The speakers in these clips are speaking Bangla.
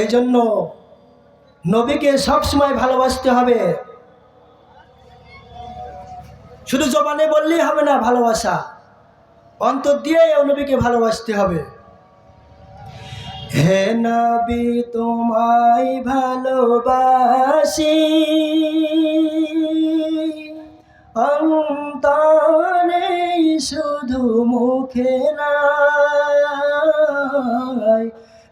এই জন্য নবীকে সবসময় ভালোবাসতে হবে। শুধু জবানে বললেই হবে না, ভালোবাসা। অন্তর দিয়ে নবীকে ভালোবাসতে হবে। হে নবী, তোমায় ভালোবাসি। অন্তরে শুধু মুখে নাই।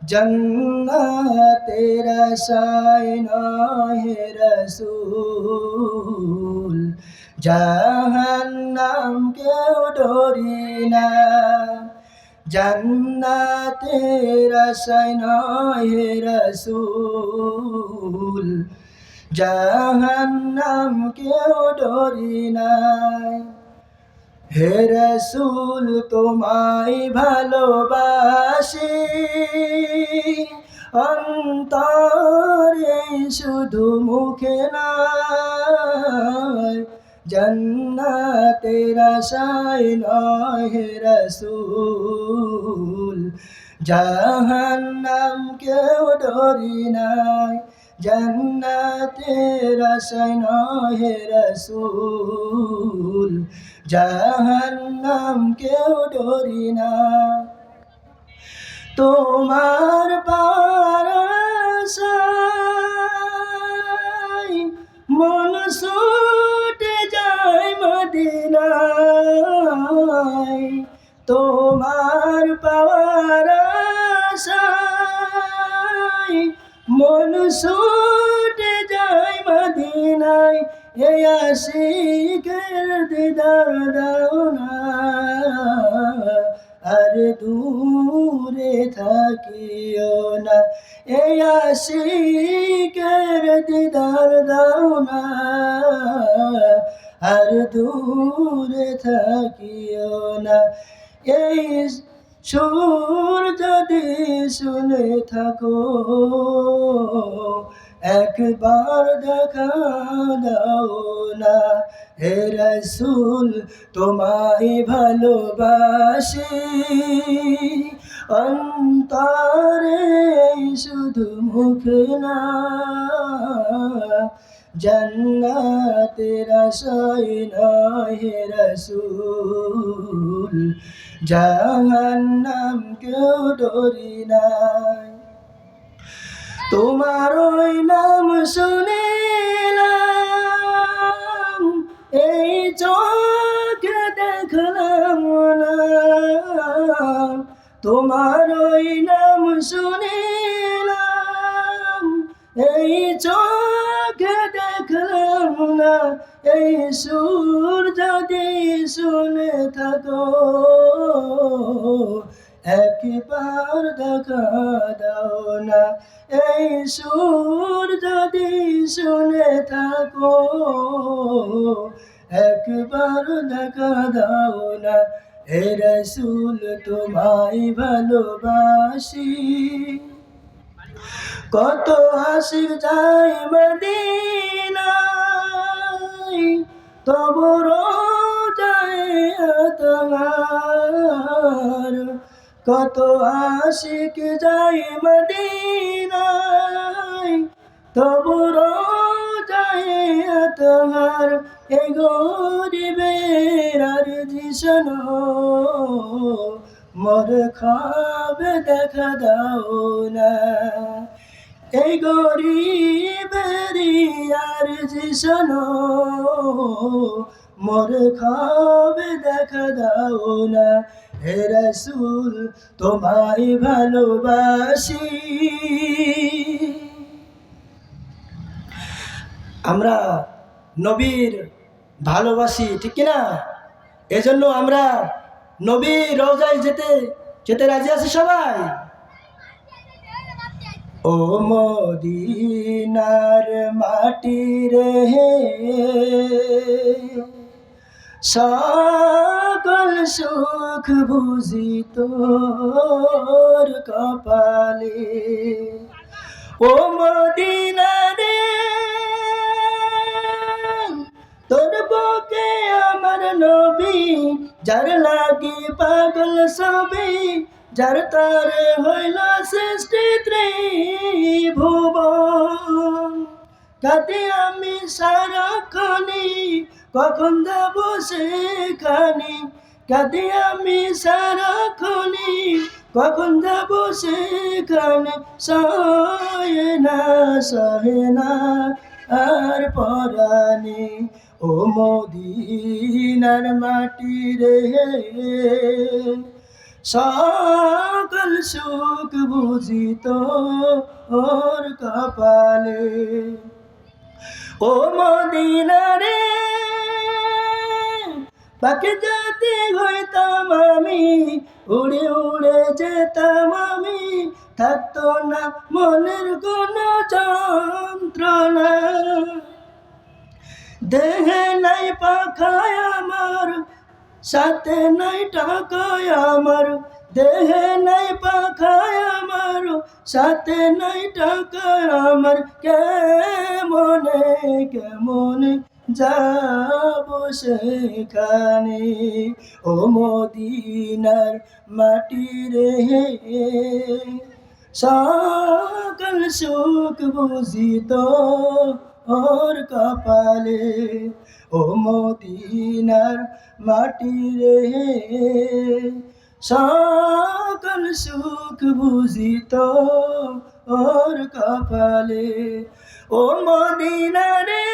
জন্নাতের আশায় নয় রসুল। জাহান্নাম কেউ ডরি না। জান্নাতের আশায় নয় রসুল। জাহান্নাম কেউ ডরি নাই হে রসুল, তোমায় ভালোবাসি। শুধু মুখে নাই জন্নাতের আশায় নয় হে রসুল। জাহান্নাম কেউ ডরি নাই, জন্নাতের আশায় নয় হে রসুল। জাহান্নাম কেউ ডরি না। তোমার পারাশাই ছুটে যায় মদিনায়, তোমার পাওয়ার আশায় মন ছুটে যায় মদিনায়, এ আশিকের দিদার দাও না আর দূরে থাকিও না। এ আশিকের দিদার দাও না। আর দূরে থাকিও না। এই সুর যদি শুনে থাকো একবার দেখা দাও না। হে রসুল, তোমায় ভালোবাসি। অন্তরে শুধু মুখ না, জন্নাতের আশায় নয় রসুল। জাহান্নাম কেউ ডরি নাই। তোমার ওই নাম শুনিলাম, এই চোখে দেখলাম তোমার ওই নাম শুনিলাম, এই চোখে দেখলাম না। এই সুর যদি শুনে থাকো একবার দেখা দাও না। এই সুর যদি শুনে থাকো, একবার দেখা দাও না। হে রসুল তোমায় ভালোবাসি। কত হাসির যাই মদিনায়, তবু কত আশিক যাই মদিনায়, তবু যায় তোমার এ গরিবের আর জিসন মর খাবে দেখা দাও না। এই গরিবেরি আর জিসন মোর খাবে দেখা দাও না। হে রসুল, তোমায় ভালোবাসি। আমরা নবীর ভালোবাসি, ঠিক কিনা? এজন্য আমরা নবীর রোজায় যেতে যেতে রাজি আছি সবাই? ও মদিনার মাটি রে। সকল সুখ বুঝি তোর কপালে। ও মদিনা রে, তোর বুকে আমার নবী, যার লাগি পাগল সবই যার তারে হইল সৃষ্টি তাতে আমি সারাক্ষণে কখন যাব সেখানে? কাঁদে আমি সারাক্ষণে কখন যাব সেখানে? সহে না সহে না, আর পরাণে, ও মদিনার মাটি রে। সকল সুখ বুঝিত ওর কপালে। ও মদিনারে, পাখি যদি হইতাম আমি, উড়ে উড়ে যেতাম আমি, থাকতো না মনের কোনো যন্ত্রণা। দেহে নাই পাখায় আমার সাথে নাই টাকায় আমার, দেহে নাই পাখায় আমার, সাথে নাই টাকায় আমার, কেমনে কেমনে যাব সেখানে? ও মদিনার মাটি রে, সকল সুখ বুঝিত। ওর কপালে ও মদিনার মাটি রে সকল সুখ বুঝিত ওর কপালে ও মদিনারে।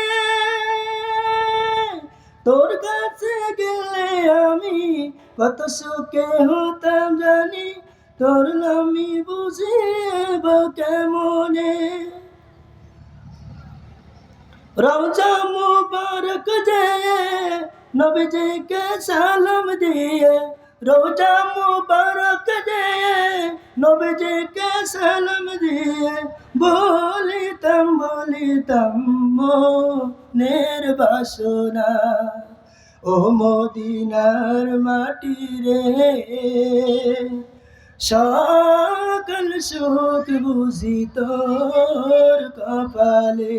তোর কাছে গেলে আমি কত সুখে হতাম জানি, তোর নামি বুঝিব কেমনে? রওজা মুবারক যে নবীজিকে সালাম দিয়ে। রোজা মুবারক যে নবীজিকে সালাম দিয়ে। বলিতাম বলিতাম, মনের বাসনা। ও মদিনার মাটি রে, সকল সুখ বুঝিত কপালে।